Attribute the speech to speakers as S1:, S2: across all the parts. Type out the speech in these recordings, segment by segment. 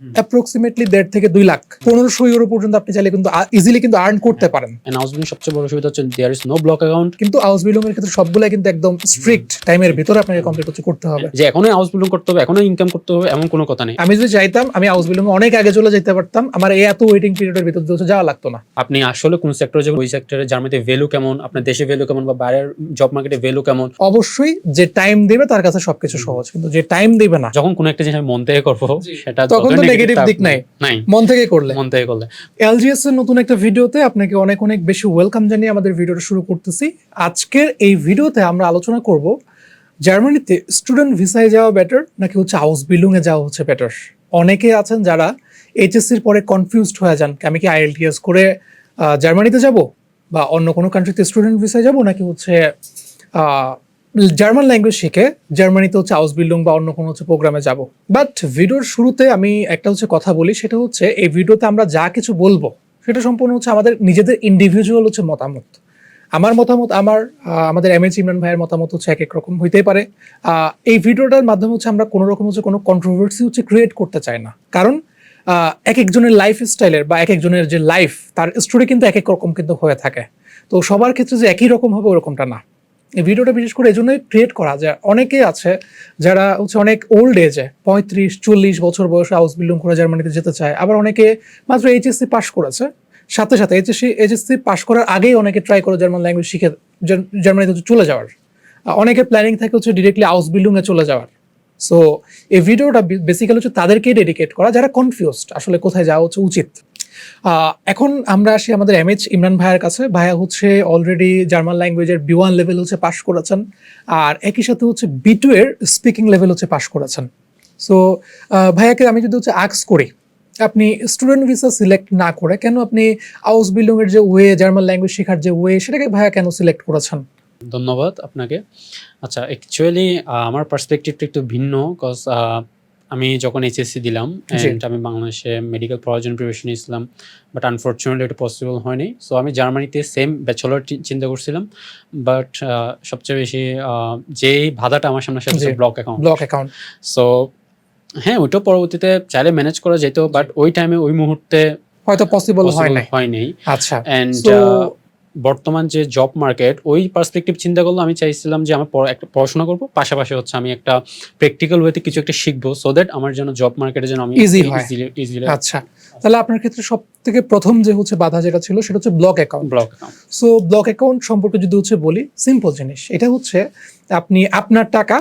S1: Approximately দেড় থেকে দুই লাখ। পনেরোশো ইউরো পর্যন্ত আপনি চাইলে কিন্তু ইজিলি কিন্তু আর্ন করতে পারেন।
S2: এন্ড সবচেয়ে বড় সুবিধা হচ্ছে there is no block account
S1: কিন্তু ক্ষেত্রে সবগুলাই কিন্তু একদম স্ট্রিক্ট টাইমের ভিতরে আপনাকে কমপ্লিট হচ্ছে করতে হবে।
S2: যে এখনই করতে হবে এখনই ইনকাম করতে হবে এমন কোনো কথা নেই।
S1: আমি যদি চাইতাম আমি অনেক আগে চলে যেতে পারতাম আমার এই এত ওয়েটিং পিরিয়ডের ভিতর দিয়ে যাওয়া লাগতো না।
S2: আপনি আসলে কোন সেক্টরে যাবেন ওই সেক্টরে জার্মানিতে ভ্যালু কেমন আপনার দেশে ভ্যালু কেমন বা বাইরের জব মার্কেটে ভ্যালু কেমন?
S1: অবশ্যই যে টাইম দেবে তার কাছে সবকিছু সহজ কিন্তু যে টাইম দিবে না
S2: যখন কোনো একটা জিনিস আমি মন থেকে করব সেটা
S1: তখন
S2: তার-
S1: দিক নাই। মন থেকে করলে।
S2: মন থেকে করলে।
S1: এলজিএস এর নতুন একটা ভিডিওতে আপনাকে অনেক অনেক বেশি ওয়েলকাম জানিয়ে আমাদের ভিডিওটা শুরু করতেছি। আজকের এই ভিডিওতে আমরা আলোচনা করব জার্মানিতে স্টুডেন্ট ভিসায় যাওয়া বেটার নাকি হচ্ছে হাউস বিল্ডিং এ যাওয়া হচ্ছে বেটার অনেকে আছেন যারা এইচএসসির পরে কনফিউজড হয়ে যান আমি কি আইএলটিএস করে জার্মানিতে যাব? বা অন্য কোনো কান্ট্রিতে স্টুডেন্ট ভিসায় যাব নাকি হচ্ছে আহ, জার্মান ল্যাঙ্গুয়েজ শিখে জার্মানিতে হচ্ছে হাউস বিল্ডিং বা অন্য কোনো হচ্ছে প্রোগ্রামে যাব। বাট ভিডিওর শুরুতে আমি একটা হচ্ছে কথা বলি, সেটা হচ্ছে এই ভিডিওতে আমরা যা কিছু বলব, সেটা সম্পূর্ণ হচ্ছে আমাদের নিজেদের ইন্ডিভিজুয়াল হচ্ছে মতামত। আমার মতামত, আমার আমাদের এম এচ ইমরান ভাইয়ের মতামত হচ্ছে এক এক রকম হইতেই পারে। এই ভিডিওটার মাধ্যমে হচ্ছে আমরা কোনো রকম হচ্ছে কোনো কন্ট্রোভার্সি হচ্ছে ক্রিয়েট করতে চাই না। কারণ এক একজনের লাইফ স্টাইলের বা এক একজনের যে লাইফ তার স্টোরি কিন্তু এক এক রকম কিন্তু হয়ে থাকে। তো সবার ক্ষেত্রে যে একই রকম হবে ওরকমটা না। এই ভিডিওটা বিশেষ করে এই জন্যই ক্রিয়েট করা যে অনেকেই আছে যারা হচ্ছে অনেক ওল্ড এজে পঁয়ত্রিশ, চল্লিশ বছর বয়সে হাউস বিল্ডিং করে জার্মানিতে যেতে চায়, আবার অনেকে মাত্র এইচএসসি পাশ করেছে। সাথে সাথে এইচএসসি এইচএসসি পাশ করার আগেই অনেকে ট্রাই করে জার্মান ল্যাঙ্গুয়েজ শিখে জার্মানিতে চলে যাওয়ার। অনেকের প্ল্যানিং থাকে হচ্ছে ডিরেক্টলি হাউস বিল্ডিংয়ে চলে যাওয়ার। সো এই ভিডিওটা বেসিক্যালি হচ্ছে তাদেরকেই ডেডিকেট করা, যারা কনফিউজড আসলে কোথায় যাওয়া হচ্ছে উচিত। এখন আমরা আসি আমাদের এম এইচ ইমরান ভাইয়ের কাছে। ভাইয়া হচ্ছে অলরেডি জার্মান ল্যাঙ্গুয়েজের বি ওয়ান লেভেল হচ্ছে পাশ করেছেন, আর একই সাথে হচ্ছে বি টু এর স্পিকিং লেভেল হচ্ছে পাশ করেছেন। সো ভাইয়াকে আমি যদি হচ্ছে আক্স করি, আপনি স্টুডেন্ট ভিসা সিলেক্ট না করে কেন আপনি আউস বিল্ডিং এর যে ওয়ে জার্মান ল্যাঙ্গুয়েজ শেখার যে ওয়ে সেটাকে ভাইয়া কেন সিলেক্ট করেছেন?
S2: ধন্যবাদ আপনাকে। আচ্ছা অ্যাকচুয়ালি আমার পার্সপেক্টিভটা একটু ভিন্ন কজ আমি যখন এইচএসসি দিলাম। আমি বাংলাদেশে মেডিকেল পড়ার জন্য প্রিপারেশন নিয়েছিলাম বাট আনফর্চুনেটলি এটা পসিবল হয়নি। সো আমি জার্মানিতে সেম ব্যাচেলর চিন্তা করছিলাম বাট সবচেয়ে বেশি যেই বাধাটা আমার সামনে
S1: জি।
S2: Block account
S1: block account
S2: so হ্যাঁ ওইটা পরবর্তীতে চাইলে ম্যানেজ করা যেত বাট ওই টাইমে ওই মুহূর্তে
S1: হয়তো পসিবল হয় নাই।
S2: হয়নি।
S1: আচ্ছা। So-
S2: বর্তমান যে জব মার্কেট ওই পার্সপেক্টিভ চিন্তা করলে আমি চাইছিলাম যে আমি একটা পড়াশোনা করব। পাশাপাশি হচ্ছে আমি একটা প্র্যাকটিক্যাল ওয়েতে কিছু একটা শিখব সো দ্যাট আমার জন্য জব মার্কেটে যেন আমি
S1: হয়।
S2: ইজিলি
S1: আচ্ছা। তাহলে আপনার ক্ষেত্রে সব থেকে প্রথম যে হচ্ছে বাধা যেটা ছিল সেটা হচ্ছে block account
S2: block
S1: so block account সম্পর্কে যদি হচ্ছে বলি সিম্পল জিনিস। এটা হচ্ছে আপনি আপনার টাকা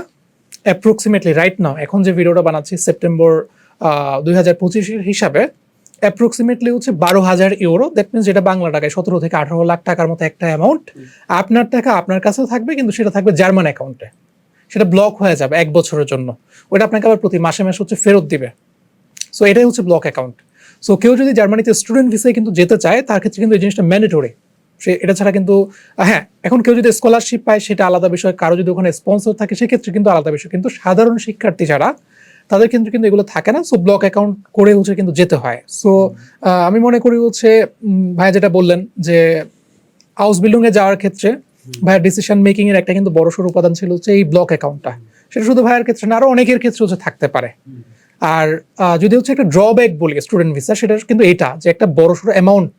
S1: অ্যাপ্রক্সিমেটলি রাইট নাও এখন যে ভিডিওটা বানাচ্ছি সেপ্টেম্বর দুই হাজার পঁচিশের হিসাবে অ্যাপ্রক্সিমেটলি হচ্ছে বারো হাজার ইউরো দ্যাট মিনস যেটা বাংলা টাকায় সতেরো থেকে আঠারো লাখ টাকার মতো একটা অ্যামাউন্ট আপনার টাকা আপনার কাছেও থাকবে কিন্তু সেটা থাকবে জার্মান অ্যাকাউন্টে সেটা ব্লক হয়ে যাবে এক বছরের জন্য। ওটা আপনাকে আবার প্রতি মাসে মাসে হচ্ছে ফেরত দিবে। সো এটাই হচ্ছে ব্লক অ্যাকাউন্ট সো কেউ যদি জার্মানিতে স্টুডেন্ট ভিসায় কিন্তু যেতে চায় তার ক্ষেত্রে কিন্তু এই জিনিসটা ম্যান্ডেটরি সে এটা ছাড়া কিন্তু হ্যাঁ এখন কেউ যদি স্কলারশিপ পায় সেটা আলাদা বিষয়। কারও যদি ওখানে স্পন্সর থাকে সেক্ষেত্রে কিন্তু আলাদা বিষয়। কিন্তু সাধারণ শিক্ষার্থী যারা তাদের কিন্তু কিন্তু এগুলো থাকে না। সো ব্লক অ্যাকাউন্ট করে হচ্ছে কিন্তু যেতে হয়। সো আমি মনে করি হচ্ছে ভাইয়া যেটা বললেন যে হাউস বিল্ডিং এ যাওয়ার ক্ষেত্রে ভাইয়ার ডিসিশন মেকিং এর একটা কিন্তু বড়সড় উপাদান ছিল হচ্ছে এই ব্লক অ্যাকাউন্টটা সেটা শুধু ভাইয়ের ক্ষেত্রে না, আরও অনেকের ক্ষেত্রে হচ্ছে থাকতে পারে। আর যদি হচ্ছে একটা ড্রব্যাক বলি স্টুডেন্ট ভিসা সেটা কিন্তু এটা যে একটা বড়সড় অ্যামাউন্ট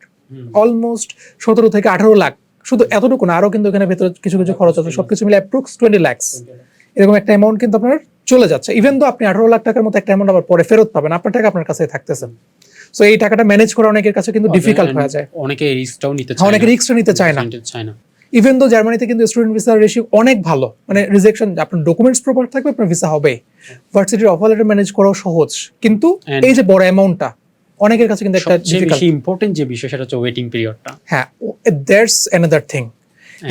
S1: অলমোস্ট সতেরো থেকে আঠারো লাখ, শুধু এতটুকু না, আরও কিন্তু এখানে ভেতরে কিছু কিছু খরচ আছে, সবকিছু মিলে অ্যাপ্রক্স টোয়েন্টি ল্যাক্স এরকম একটা অ্যামাউন্ট কিন্তু আপনার চলে যাচ্ছে। ইভেন তো আপনি আঠারো লাখ টাকার মতো একটা অ্যামাউন্ট আবার পরে ফেরত পাবেন আপনার টাকা আপনার কাছে থাকতেছে। সো এই টাকাটা ম্যানেজ করা অনেকের কাছে কিন্তু ডিফিকাল্ট হয়ে যায়।
S2: অনেকে রিস্কটাও নিতে
S1: হ্যাঁ, অনেকে রিস্কটা নিতে চায় না।
S2: চায়
S1: ইভেন তো জার্মানিতে কিন্তু স্টুডেন্ট ভিসার রেশিও অনেক ভালো মানে রিজেকশন আপনার ডকুমেন্টস প্রপার থাকবে আপনার ভিসা হবে। ভার্সিটির অফার লেটার ম্যানেজ করাও সহজ। কিন্তু এই যে বড় অ্যামাউন্টটা অনেকের কাছে কিন্তু একটা
S2: ইম্পর্টেন্ট যে বিষয় সেটা হচ্ছে ওয়েটিং পিরিয়ডটা
S1: হ্যাঁ দ্যাটস অ্যানাদার থিং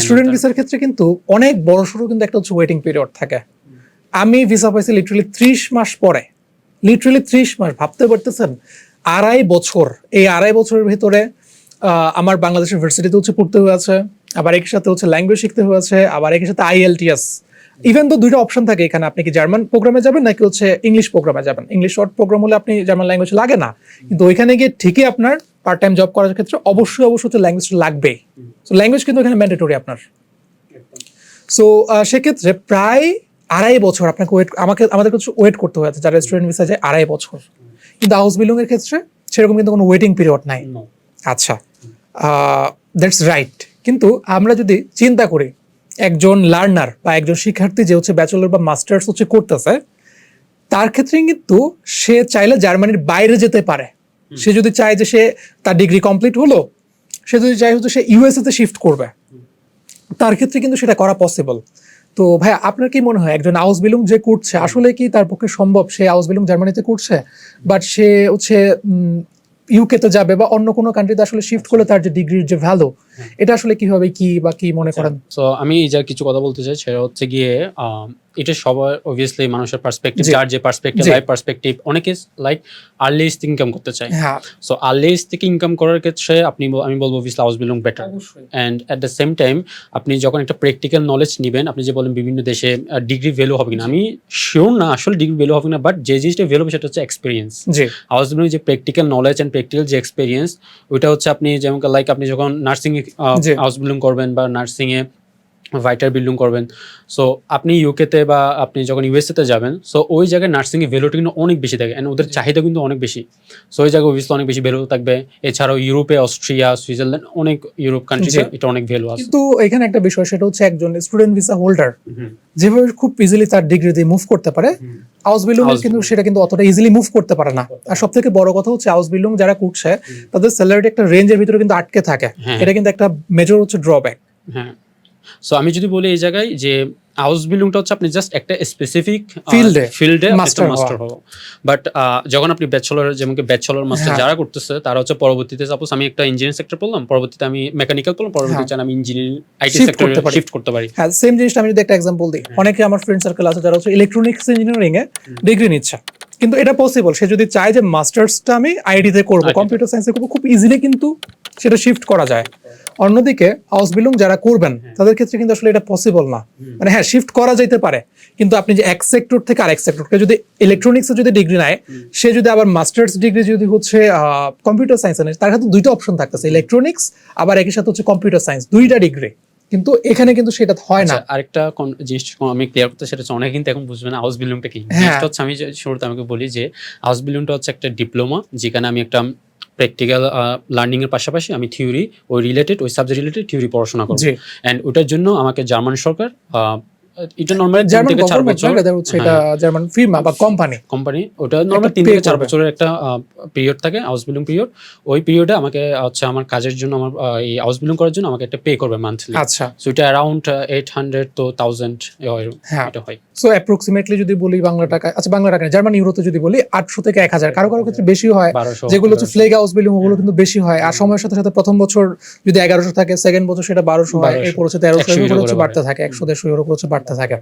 S1: স্টুডেন্ট ভিসার ক্ষেত্রে কিন্তু অনেক বড় সড়ো কিন্তু একটা হচ্ছে ওয়েটিং পিরিয়ড থাকে। আমি ভিসা পাইছি লিটারালি ত্রিশ মাস পরে। লিটারালি ত্রিশ মাস ভাবতে পারতেছেন? আড়াই বছর। এই আড়াই বছরের ভিতরে আমার বাংলাদেশের ভার্সিটিতে হচ্ছে পড়তে হয়েছে আবার একই সাথে হচ্ছে ল্যাঙ্গুয়েজ শিখতে হয়েছে আবার একই সাথে আইএলটিএস ইভেন তো দুইটা অপশন থাকে এখানে আপনি কি জার্মান প্রোগ্রামে যাবেন নাকি হচ্ছে ইংলিশ প্রোগ্রামে যাবেন? ইংলিশ শর্ট প্রোগ্রাম হলে আপনি জার্মান ল্যাঙ্গুয়েজ লাগে না। কিন্তু ওইখানে গিয়ে ঠিকই আপনার পার্ট টাইম জব করার ক্ষেত্রে অবশ্যই অবশ্যই হচ্ছে ল্যাঙ্গুয়েজ লাগবেই সো ল্যাঙ্গুয়েজ কিন্তু এখানে ম্যান্ডেটরি আপনার। সো সেক্ষেত্রে প্রায় আড়াই বছর আপনাকে ওয়েট আমাকে আমাদের কাছে ওয়েট করতে হয়েছে। যারা স্টুডেন্ট ভিসা যায় আড়াই বছর। কিন্তু হাউস বিল্ডিং এর ক্ষেত্রে সেরকম কিন্তু কোনো ওয়েটিং পিরিয়ড নাই। আচ্ছা দ্যাটস রাইট কিন্তু আমরা যদি চিন্তা করি একজন লার্নার বা একজন শিক্ষার্থী যে হচ্ছে ব্যাচেলর বা মাস্টার্স হচ্ছে করতেছে তার ক্ষেত্রে কিন্তু সে চাইলে জার্মানির বাইরে যেতে পারে। সে যদি চায় যে সে তার ডিগ্রি কমপ্লিট হলো সে যদি চায় হচ্ছে সে ইউএসএ তে শিফট করবে তার ক্ষেত্রে কিন্তু সেটা করা পসিবল তো ভাই আপনার কি মনে হয় একজন আউস বিলুং যে করছে, আসলে কি তার পক্ষে সম্ভব সে আউস বিলুং জার্মানিতে করছে? বাট সে হচ্ছে ইউকে তে যাবে বা অন্য কোনো কান্ট্রিতে আসলে শিফট করলে তার যে ডিগ্রির যে ভ্যালু এটা আসলে কীভাবে কি বা কি মনে করেন?
S2: সো আমি এই যা কিছু কথা বলতে চাই সেটা হচ্ছে গিয়ে এটা সবার অবভিয়াসলি মানুষের পার্সপেক্টিভ
S1: জি।
S2: যার যে পার্সপেক্টিভ। লাইফ পার্সপেক্টিভ অনেকে লাইক আর্লিস্ট ইনকাম করতে চায়।
S1: হ্যাঁ।
S2: সো আর্লিস্ট থেকে ইনকাম করার ক্ষেত্রে আপনি আমি বলব obviously Ausbildung better and at the same time আপনি যখন একটা প্র্যাকটিক্যাল নলেজ নেবেন আপনি যে বলেন বিভিন্ন দেশে ডিগ্রি ভ্যালু হবে কিনা আমি শিওর না আসলে ডিগ্রি ভ্যালু হবে না বাট যে জিনিসটা ভ্যালু হবে সেটা হচ্ছে এক্সপিরিয়েন্স
S1: জি।
S2: হাউস বিল্ডিং যে প্র্যাকটিক্যাল নলেজ অ্যান্ড প্র্যাকটিক্যাল যে এক্সপিরিয়েন্স ওইটা হচ্ছে আপনি যেমন লাইক আপনি যখন নার্সিং। হাউস বিল্ডিং করবেন বা নার্সিং এ ভাইটার বিল্ডিং করবেন। সো আপনি ইউকেতে বা আপনি যখন ইউএসএতে যাবেন সো ওই জায়গায় নার্সিং এর ভ্যালুটা কিন্তু অনেক বেশি থাকে অ্যান্ড ওদের চাহিদা কিন্তু অনেক বেশি। সো ওই জায়গায় অবভিয়াসলি অনেক বেশি ভ্যালু থাকবে। এছাড়াও ইউরোপে অস্ট্রিয়া সুইজারল্যান্ড অনেক ইউরোপ কান্ট্রিতে এটা অনেক ভ্যালু আছে।
S1: কিন্তু এখানে একটা বিষয় সেটা হচ্ছে একজন স্টুডেন্ট ভিসা হোল্ডার যেভাবে খুব ইজিলি তার ডিগ্রি দিয়ে মুভ করতে পারে হাউস বিল্ডিং কিন্তু সেটা কিন্তু অতটা ইজিলি মুভ করতে পারে না। আর সব থেকে বড় কথা হচ্ছে হাউস বিল্ডিং যারা করছে তাদের স্যালারি একটা রেঞ্জের ভিতরে কিন্তু আটকে থাকে।
S2: হ্যাঁ।
S1: এটা কিন্তু একটা মেজর হচ্ছে ড্রব্যাক
S2: হ্যাঁ। সো আমি যদি বলি এই জায়গায় যে হাউস বিল্ডিংটা হচ্ছে আপনি জাস্ট একটা স্পেসিফিক ফিল্ডে
S1: master হওয়া।
S2: মাস্টার হব বাট যখন আপনি ব্যাচেলর যেমন ব্যাচেলর মাস্টার
S1: হ্যাঁ।
S2: যারা করতেছে তারা হচ্ছে পরবর্তীতে সাপোজ আমি একটা ইঞ্জিনিয়ারিং সেক্টর পড়লাম পরবর্তীতে আমি মেকানিক্যাল পড়লাম পরবর্তীতে আমি ইঞ্জিনিয়ারিং আইটি সেক্টরে। শিফট করতে পারি।
S1: হ্যাঁ সেম জিনিসটা আমি যদি একটা এক্সাম্পল দিই অনেকে আমার ফ্রেন্ড সার্কেল আছে যারা হচ্ছে ইলেকট্রনিক্স ইঞ্জিনিয়ারিং এ ডিগ্রি নিচ্ছে। কিন্তু এটা পসিবল সে যদি চায় যে মাস্টার্সটা আমি আইটি তে করব কম্পিউটার সায়েন্সে করব খুব ইজিলি কিন্তু সেটা শিফট করা যায়। অন্যদিকে হাউস বিল্ডিং যারা করবেন তাদের ক্ষেত্রে কিন্তু আসলে এটা পসিবল না। মানে হ্যাঁ শিফট করা যাইতে পারে কিন্তু আপনি যে এক সেক্টর থেকে আরেক সেক্টরকে যদি ইলেকট্রনিক্সে যদি ডিগ্রি নেয় সে যদি আবার মাস্টার্স ডিগ্রি যদি হচ্ছে কম্পিউটার সায়েন্সে নেয় তার হাতে দুইটা অপশন থাকতেছে ইলেকট্রনিক্স আবার একই সাথে হচ্ছে কম্পিউটার সায়েন্স দুইটা ডিগ্রি কিন্তু এখানে কিন্তু সেটা হয় না।
S2: আচ্ছা, আরেকটা কোন- জিনিস আমি ক্লিয়ার করতে সেটা হচ্ছে অনেকে কিন্তু এখন বুঝবে না হাউস বিল্ডিংটা কি।
S1: হ্যাঁ।
S2: জিনিসটা হচ্ছে আমি যে শুরুতে আমাকে বলি যে হাউস বিল্ডিংটা হচ্ছে একটা ডিপ্লোমা যেখানে আমি একটা প্র্যাকটিক্যাল লার্নিং এর পাশাপাশি আমি থিওরি ওই রিলেটেড ওই সাবজেক্ট রিলেটেড থিওরি পড়াশোনা করব।
S1: অ্যান্ড
S2: এন্ড ওটার জন্য আমাকে জার্মান সরকার আহ, এটা নর্মালি
S1: জার্মান
S2: থেকে চার বছর।
S1: না হচ্ছে এটা জার্মান ফির্মা বা কোম্পানি
S2: কোম্পানি ওটা নর্মাল থেকে চার বছরের একটা পিরিয়ড থাকে হাউস বিল্ডিং পিরিয়ড ওই পিরিয়ডে আমাকে হচ্ছে আমার কাজের জন্য আমার এই হাউস বিল্ডিং করার জন্য আমাকে একটা পে করবে মান্থলি
S1: আচ্ছা।
S2: সো এটা এইট হান্ড্রেড তো থাউজেন্ড
S1: হ্যাঁ
S2: এটা হয়।
S1: সো অ্যাপ্রক্সিমেটলি যদি বলি বাংলা টাকা আচ্ছা বাংলা টাকা জার্মান ইউরোতে যদি বলি আটশো থেকে এক হাজার। কারও কারও ক্ষেত্রে বেশি হয়। যেগুলো হচ্ছে ফ্লেগ হাউস বিল্ডিং ওগুলো কিন্তু বেশি হয়। আর সময়ের সাথে সাথে প্রথম বছর যদি এগারোশো থাকে সেকেন্ড বছর সেটা বারোশো হয়।
S2: 1200
S1: এরপর হচ্ছে তেরোশো
S2: একশো
S1: এরপর হচ্ছে বাড়তে থাকে একশো দেড়শো এর হচ্ছে বাড়তে থাকে।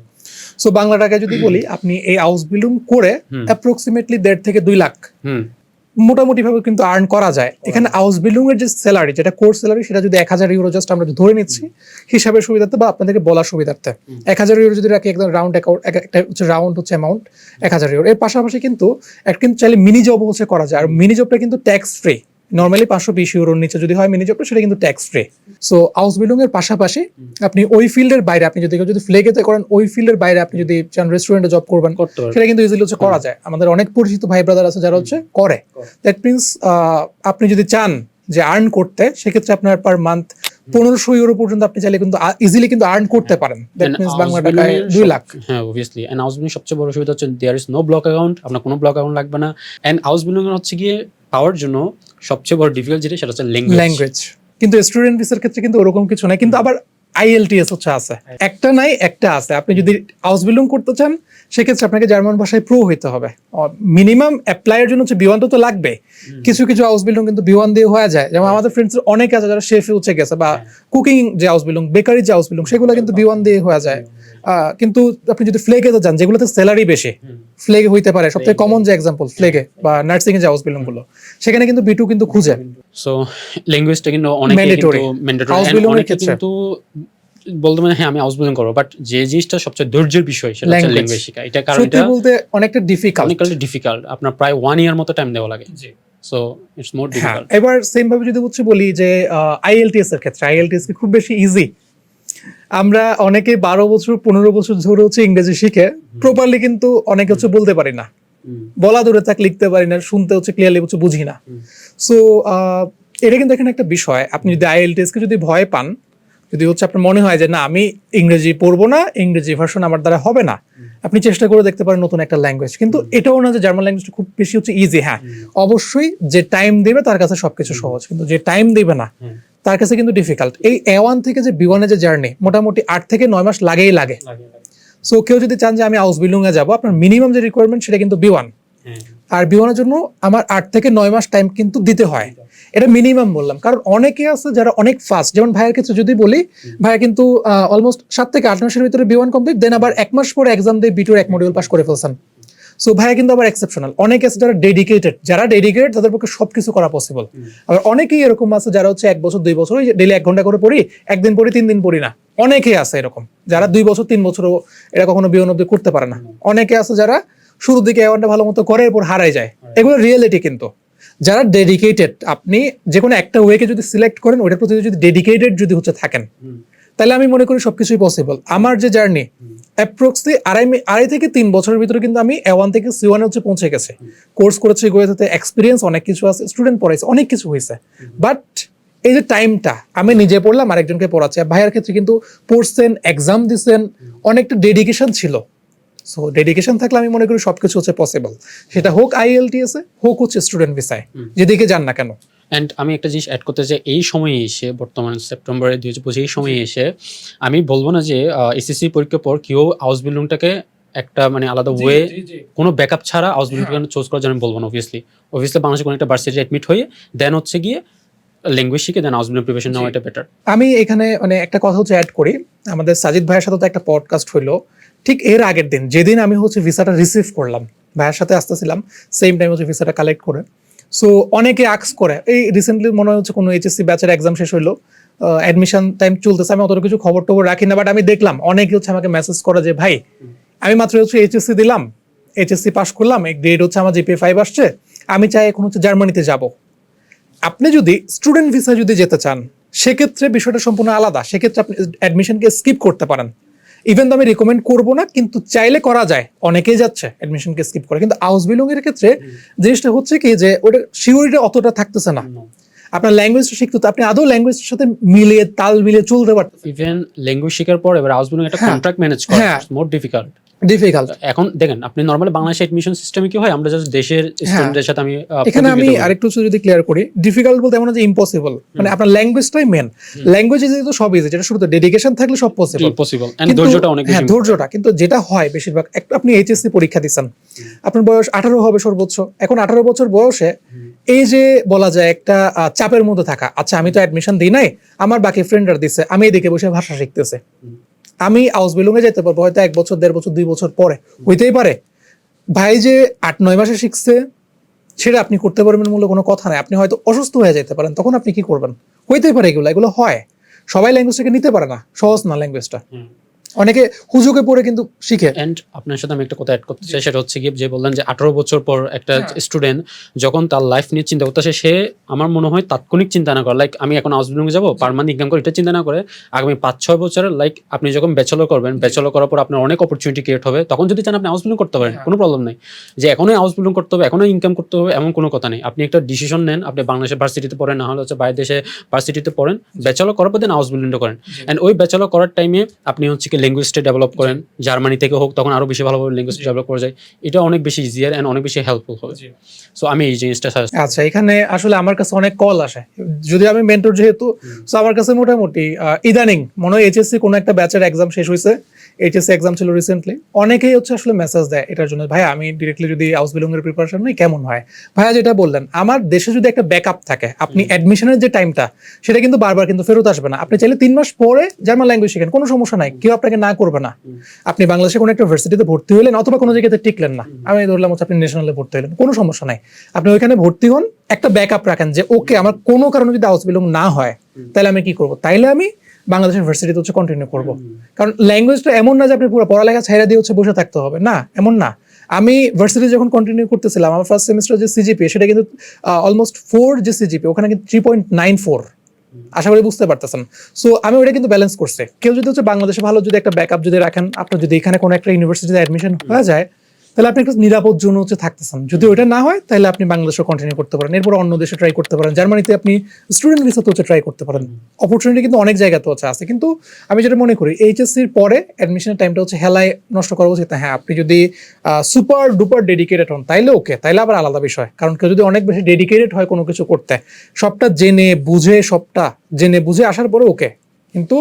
S1: সো বাংলা টাকায় যদি বলি আপনি এই হাউস বিল্ডিং করে অ্যাপ্রক্সিমেটলি দেড় থেকে দুই লাখ। মোটামুটি ভাবে কিন্তু আর্ন করা যায়। এখানে হাউস বিল্ডিং এর যে স্যালারি যেটা কোর্স স্যালারি সেটা যদি এক হাজার ইউরো জাস্ট আমরা ধরে নিচ্ছি হিসাবের সুবিধার্থে বা আপনাদেরকে বলার সুবিধার্থে। এক হাজার ইউরো যদি রাখি একদম রাউন্ড অ্যাকাউন্ট একটা হচ্ছে রাউন্ড হচ্ছে অ্যামাউন্ট এক হাজার ইউরো এর পাশাপাশি কিন্তু একটা কিন্তু চাইলে মিনি জব হচ্ছে করা যায়। আর মিনি জবটা কিন্তু ট্যাক্স ফ্রি নর্মালি পাঁচশো বিশ ইউরোর নিচে যদি হয় মিনি জবটা সেটা কিন্তু tax free so house building এর পাশাপাশি আপনি ওই ফিল্ডের বাইরে আপনি যদি যদি ফ্লেগেতে করেন ওই ফিল্ডের বাইরে আপনি যদি চান রেস্টুরেন্টে জব করবেন সেটা কিন্তু ইজিলি হচ্ছে করা যায়। আমাদের অনেক পরিচিত ভাই ব্রাদার আছে যারা হচ্ছে করে। দ্যাট মিনস আপনি যদি চান যে আর্ন করতে সেক্ষেত্রে আপনার পার মান্থ পনেরোশো ইউরো পর্যন্ত আপনি চাইলে কিন্তু ইজিলি কিন্তু আর্ন করতে পারেন। দ্যাট মিনস বাংলা টাকায় দুই লাখ।
S2: হ্যাঁ অবভিয়াসলি এন্ড হাউস বিল্ডিং সবচেয়ে বড় সুবিধা হচ্ছে there is no block account আপনার কোনো ব্লক অ্যাকাউন্ট লাগবে না। এন্ড হাউস বিল্ডিং হচ্ছে গিয়ে পাওয়ার জন্য সবচেয়ে বড় ডিফিকাল্ট যেটা সেটা হচ্ছে ল্যাঙ্গুয়েজ
S1: ল্যাঙ্গুয়েজ কিন্তু স্টুডেন্ট ভিসার ক্ষেত্রে কিন্তু ওরকম কিছু নাই। কিন্তু আবার আইএলটিএস হচ্ছে আছে। একটা নাই একটা আছে। আপনি যদি হাউস বিল্ডিং করতে চান সেক্ষেত্রে আপনাকে জার্মান ভাষায় প্রো হইতে হবে। মিনিমাম অ্যাপ্লাইয়ের জন্য হচ্ছে বিওয়ান তো লাগবে। কিছু কিছু হাউস বিল্ডিং কিন্তু বিওয়ান দিয়ে হয়ে যায়। যেমন আমাদের ফ্রেন্ডস অনেক আছে যারা শেফে উঠে গেছে বা কুকিং যে হাউস বিল্ডিং বেকারি যে হাউস বিল্ডিং সেগুলো কিন্তু বিওয়ান দিয়ে হয়ে যায়। কিন্তু আপনি যদি ফ্লেগে তো যান যেগুলোতে স্যালারি বেশি ফ্লেগে হইতে পারে। সবথেকে কমন যে এক্সাম্পল ফ্লেগে বা নার্সিং এর যে হাউস বিল্ডিংগুলো সেখানে কিন্তু বিটু কিন্তু খুঁজে।
S2: সো ল্যাঙ্গুয়েজটা কিন্তু অনেকে ম্যান্ডেটরি
S1: এর ক্ষেত্রে।
S2: কিন্তু বলতে মানে হ্যাঁ আমি হাউস বিল্ডিং করব বাট যে জিনিসটা সবচেয়ে ধৈর্যের বিষয় সেটা হচ্ছে ল্যাঙ্গুয়েজ শেখা। এটা কারণ এটা
S1: বলতে অনেকটা ডিফিকাল্ট
S2: অনেকটা ডিফিকাল্ট আপনার প্রায় ওয়ান ইয়ার মতো টাইম দেওয়া লাগে। সো ইটস মোর ডিফিকাল্ট
S1: এবার সেম ভাবে যদি হচ্ছে বলি যে আইএলটিএস এর ক্ষেত্রে আইএলটিএস কি খুব বেশি ইজি আমরা অনেকে বারো বছর পনেরো বছর ধরে হচ্ছে ইংরেজি শিখে প্রপারলি কিন্তু অনেকে হচ্ছে বলতে পারি না। বলা দূরে থাক লিখতে পারি না শুনতে হচ্ছে ক্লিয়ারলি হচ্ছে বুঝি না। সো এটা কিন্তু এখানে একটা বিষয়। আপনি যদি আইএলটিএসকে যদি ভয় পান যদি হচ্ছে আপনার মনে হয় যে না আমি ইংরেজি পড়ব না ইংরেজি ভার্সন আমার দ্বারা হবে না আপনি চেষ্টা করে দেখতে পারেন নতুন একটা ল্যাঙ্গুয়েজ কিন্তু এটাও না যে জার্মান ল্যাঙ্গুয়েজটা খুব বেশি হচ্ছে ইজি হ্যাঁ। অবশ্যই যে টাইম দেবে তার কাছে সবকিছু সহজ কিন্তু যে টাইম দেবে না তার কাছে কিন্তু ডিফিকাল্ট এই এ ওয়ান থেকে যে বি ওয়ানের যে জার্নি মোটামুটি আট থেকে নয় মাস লাগেই লাগে। সো কেউ যদি চান যে আমি হাউস বিল্ডিং এ যাব আপনার মিনিমাম যে রিকোয়ারমেন্ট সেটা কিন্তু বি ওয়ান আর বি ওয়ানের জন্য আমার আট থেকে নয় মাস টাইম কিন্তু দিতে হয়। এটা মিনিমাম বললাম। কারণ অনেকে আছে যারা অনেক ফাস্ট যেমন ভাইয়ের ক্ষেত্রে যদি বলি, ভাইয়া কিন্তু অলমোস্ট সাত থেকে আট মাসের ভিতরে বি ওয়ান কমপ্লিট দেন আবার এক মাস পরে এক্সাম দিয়ে বিটুর এক মডিউল পাস করে ফেলছেন। সো ভাইয়া কিন্তু আবার এক্সেপশনাল অনেক আছে যারা ডেডিকেটেড যারা ডেডিকেটেড তাদের পক্ষে সবকিছু করা পসিবল আবার অনেকেই এরকম আছে যারা হচ্ছে এক বছর, দুই বছর ডেলি এক ঘণ্টা করে পড়ি, একদিন পড়ি, তিন দিন পড়ি না। অনেকেই আছে এরকম। যারা দুই বছর, তিন বছরও এটা কখনো বিয়ন অব্দি করতে পারে না। অনেকে আছে যারা শুরুর দিকে এওয়ানটা ভালো মতো করে এরপর হারাই যায়। এগুলো রিয়েলিটি কিন্তু। যারা ডেডিকেটেড আপনি যে কোনো একটা ওয়েকে যদি সিলেক্ট করেন ওটার প্রতি যদি ডেডিকেটেড যদি হচ্ছে থাকেন তাহলে আমি মনে করি সবকিছুই পসিবল আমার যে জার্নি অ্যাপ্রক্সলি আড়াই আড়াই থেকে তিন বছরের ভিতরে কিন্তু আমি এ ওয়ান থেকে সি ওয়ানে হচ্ছে পৌঁছে গেছে। কোর্স করেছি গোয়েতে এক্সপিরিয়েন্স অনেক কিছু আছে স্টুডেন্ট পড়াইছে অনেক কিছু হয়েছে বাট এই যে টাইমটা আমি নিজে পড়লাম আরেকজনকে পড়াচ্ছি। ভাইয়ের ক্ষেত্রে কিন্তু পড়ছেন এক্সাম দিছেন অনেকটা ডেডিকেশন ছিল। সো ডেডিকেশন থাকলে আমি মনে করি সবকিছু হচ্ছে পসিবল সেটা হোক আইএলটিএস এ হোক হচ্ছে স্টুডেন্ট ভিসায় যেদিকে যান না কেন।
S2: অ্যান্ড আমি একটা জিনিস অ্যাড করতে চাই এই সময়ে এসে বর্তমানে সেপ্টেম্বরে দুই হাজার পঁচিশ এই সময়ে এসে আমি বলব না যে এসএসসি পরীক্ষার পর কেউ হাউস বিল্ডিংটাকে একটা মানে আলাদা ওয়ে কোনো ব্যাকআপ ছাড়া হাউস বিল্ডিং চুজ করার জন্য বলব না অবভিয়াসলি অবভিয়াসলি বাংলাদেশে কোনো একটা ভার্সিটি অ্যাডমিট হয়ে দেন হচ্ছে গিয়ে ল্যাঙ্গুয়েজ শিখে দেন হাউস বিল্ডিং প্রিপারেশন নেওয়া এটা বেটার
S1: আমি এখানে মানে একটা কথা হচ্ছে অ্যাড করি। আমাদের সাজিদ ভাইয়ের সাথে তো একটা পডকাস্ট হইল। ঠিক এর আগের দিন, যেদিন আমি হচ্ছে ভিসাটা রিসিভ করলাম, ভাইয়ের সাথে আসতেছিলাম সেম টাইম হচ্ছে ভিসাটা কালেক্ট করে। সো অনেকে আক্স করে, এই রিসেন্টলি মনে হচ্ছে কোনো এইচএসসি ব্যাচের এক্সাম শেষ হইল অ্যাডমিশন টাইম চলতেছে, আমি অতটা কিছু খবর টবর রাখি না বাট আমি দেখলাম, অনেকে হচ্ছে আমাকে মেসেজ করে যে, ভাই, আমি মাত্র হচ্ছে এইচএসসি দিলাম এইচএসসি পাস করলাম এই গ্রেড হচ্ছে আমার জিপি ফাইভ আসছে, আমি চাই এখন হচ্ছে জার্মানিতে যাব। আপনি যদি স্টুডেন্ট ভিসা যদি যেতে চান, সেক্ষেত্রে বিষয়টা সম্পূর্ণ আলাদা, সেক্ষেত্রে আপনি অ্যাডমিশনকে স্কিপ করতে পারেন। ইভেন তো আমি রেকমেন্ড করব না কিন্তু চাইলে করা যায়। অনেকেই যাচ্ছে অ্যাডমিশনকে স্কিপ করে। কিন্তু হাউস বিলং এর ক্ষেত্রে জিনিসটা হচ্ছে কি যে ওটা সিওরিটি অতটা থাকতেছে না। আপনার ল্যাঙ্গুয়েজটা শিখতে তো আপনি আদৌ ল্যাঙ্গুয়েজের সাথে মিলিয়ে তাল মিলিয়ে চলতে পারতেন
S2: ইভেন ল্যাঙ্গুয়েজ শেখার পর এবার হাউস বিলং একটা
S1: হ্যাঁ।
S2: কন্ট্রাক্ট ম্যানেজ করা
S1: হ্যাঁ।
S2: মোর ডিফিকাল্ট
S1: ডিফিকাল্ট
S2: এখন দেখেন আপনি নর্মালি বাংলাদেশে এডমিশন সিস্টেমে কি হয়? আমরা জাস্ট দেশের স্টুডেন্টদের সাথে আমি আহ,
S1: এখানে আমি আরেকটু যদি ক্লিয়ার করি ডিফিকাল্ট বলতে এমন যে ইম্পসিবল মানে আপনার ল্যাঙ্গুয়েজটাই মেন ল্যাঙ্গুয়েজ সব ইজি যেটা শুরুতে ডেডিকেশন থাকলে সব পসিবল
S2: পসিবল এন্ড ধৈর্যটা অনেক
S1: হ্যাঁ
S2: বেশি
S1: ধৈর্যটা। কিন্তু যেটা হয় বেশিরভাগ একটা আপনি এইচএসসি পরীক্ষা দিচ্ছেন। আপনার বয়স আঠারো হবে সর্বোচ্চ। এখন আঠারো বছর বয়সে এই যে বলা যায় একটা চাপের মধ্যে থাকা আচ্ছা আমি তো অ্যাডমিশন দিই নাই আমার বাকি ফ্রেন্ডরা দিচ্ছে আমি এদিকে বসে ভাষা শিখতেছে। আমি আউস বিলুং এ যেতে পারব, হয়তো এক বছর, দেড় বছর, দুই বছর পরে। হইতেই পারে। ভাই যে আট, নয় মাসে শিখছে, সেটা আপনি করতে পারবেন মূল্য কোনো কথা নাই। আপনি হয়তো অসুস্থ হয়ে যেতে পারেন, তখন আপনি কি করবেন? হইতেই পারে এগুলো এগুলো হয়। সবাই ল্যাঙ্গুয়েজটাকে নিতে পারে না, সহজ না ল্যাঙ্গুয়েজটা। অনেকে হুজুকে পড়ে কিন্তু শিখে।
S2: এন্ড আপনার সাথে আমি একটা কথা অ্যাড করতে চাই সেটা হচ্ছে কি যে বললেন যে আঠারো বছর পর একটা
S1: হ্যাঁ।
S2: স্টুডেন্ট যখন তার লাইফ নিয়ে চিন্তা করতেছে সে আমার মনে হয় তাৎক্ষণিক চিন্তা না করে লাইক আমি এখন হাউস বিল্ডিং যাব পার মান্থ ইনকাম করে এটা চিন্তা না করে আগামী পাঁচ ছয় বছরের লাইক আপনি যখন ব্যাচেলর করবেন ব্যাচেলর করার পর আপনার অনেক অপরচুনিটি ক্রিয়েট হবে তখন যদি চান আপনি হাউস বিল্ডিং করতে পারেন
S1: হ্যাঁ।
S2: কোনো প্রবলেম নেই। যে এখনই হাউস বিল্ডিং করতে হবে এখনই ইনকাম করতে হবে এমন কোনো কথা নেই। আপনি একটা ডিসিশন নেন আপনি বাংলাদেশের ভার্সিটিতে পড়েন না হলে হচ্ছে বাইরের দেশে ভার্সিটিতে পড়েন ব্যাচেলর করার পর দেন হাউস বিল্ডিংটা করেন অ্যান্ড ওই ব্যাচেলর করার টাইমে আপনি হচ্ছে কি ল্যাঙ্গুয়েজটা ডেভেলপ করেন জার্মানি থেকে হোক তখন আরও বেশি ভালোভাবে ল্যাঙ্গুয়েজ ডেভেলপ করা যায়। এটা অনেক বেশি ইজিয়ার অ্যান্ড অনেক বেশি হেল্পফুল হবে। সো আমি এই জিনিসটা সাজেস্ট
S1: আচ্ছা এখানে আসলে আমার কাছে অনেক কল আসে। যদি আমি মেন্টর যেহেতু সো আমার কাছে মোটামুটি আহ, ইদানিং মনে হয় এইচএসসি কোনো একটা ব্যাচের এক্সাম শেষ হয়েছে এইচএসসি এক্সাম ছিল রিসেন্টলি অনেকেই হচ্ছে আসলে মেসেজ দেয় এটার জন্য ভাই আমি ডিরেক্টলি যদি হাউস বিলং এর প্রিপারেশন নিই কেমন হয়? ভাইয়া যেটা বললেন আমার দেশে যদি একটা ব্যাকআপ থাকে আপনি অ্যাডমিশনের যে টাইমটা সেটা কিন্তু বারবার কিন্তু ফেরত আসবে না। আপনি চাইলে তিন মাস পরে জার্মান ল্যাঙ্গুয়েজ শিখেন কোনো সমস্যা নাই কেউ আপনাকে না করবে না। আপনি বাংলাদেশে কোনো একটা ইউনিভার্সিটিতে ভর্তি হলেন অথবা কোনো জায়গাতে টিকলেন না। আমি ধরলাম হচ্ছে আপনি ন্যাশনালে ভর্তি হলেন কোনো সমস্যা নাই। আপনি ওইখানে ভর্তি হন একটা ব্যাকআপ রাখেন যে ওকে আমার কোনো কারণে যদি হাউস বিলং না হয় তাহলে আমি কি করব? তাইলে আমি বাংলাদেশ ইউনিভার্সিটিতে হচ্ছে কন্টিনিউ করব। কারণ ল্যাঙ্গুয়েজটা এমন না যে আপনি পুরো পড়ালেখা ছেড়ে দিয়ে হচ্ছে বসে থাকতে হবে। না এমন না। আমি ভার্সিটি যখন কন্টিনিউ করতেছিলাম আমার ফার্স্ট সেমিস্টার যে সিজিপি সেটা কিন্তু অলমোস্ট ফোর যে সিজিপি ওখানে কিন্তু থ্রি পয়েন্ট নাইন ফোর আশা করি বুঝতে পারতেছেন। সো আমি ওটা কিন্তু ব্যালেন্স করছি। কেউ যদি হচ্ছে বাংলাদেশে ভালো যদি একটা ব্যাকআপ যদি রাখেন আপনার যদি এখানে কোনো একটা ইউনিভার্সিটিতে অ্যাডমিশন হয়ে যায় তাহলে আপনি একটা নিরাপদ জন্য হচ্ছে থাকতেছেন যদি ওটা না হয়, তাহলে আপনি বাংলাদেশে কন্টিনিউ করতে পারেন। এরপর অন্য দেশে ট্রাই করতে পারেন। জার্মানিতে আপনি স্টুডেন্ট ভিসাতে হচ্ছে ট্রাই করতে পারেন। অপরচুনিটি কিন্তু অনেক জায়গাতে হচ্ছে আছে কিন্তু আমি যেটা মনে করি এইচএসসির পরে অ্যাডমিশনের টাইমটা হচ্ছে হেলায় নষ্ট করা উচিত হ্যাঁ আপনি যদি সুপার ডুপার ডেডিকেটেড হন, তাইলে ওকে তাইলে আবার আলাদা বিষয়। কারণ কেউ যদি অনেক বেশি ডেডিকেটেড হয় কোনো কিছু করতে, সবটা জেনে বুঝে, সবটা জেনে বুঝে আসার পরে ওকে কিন্তু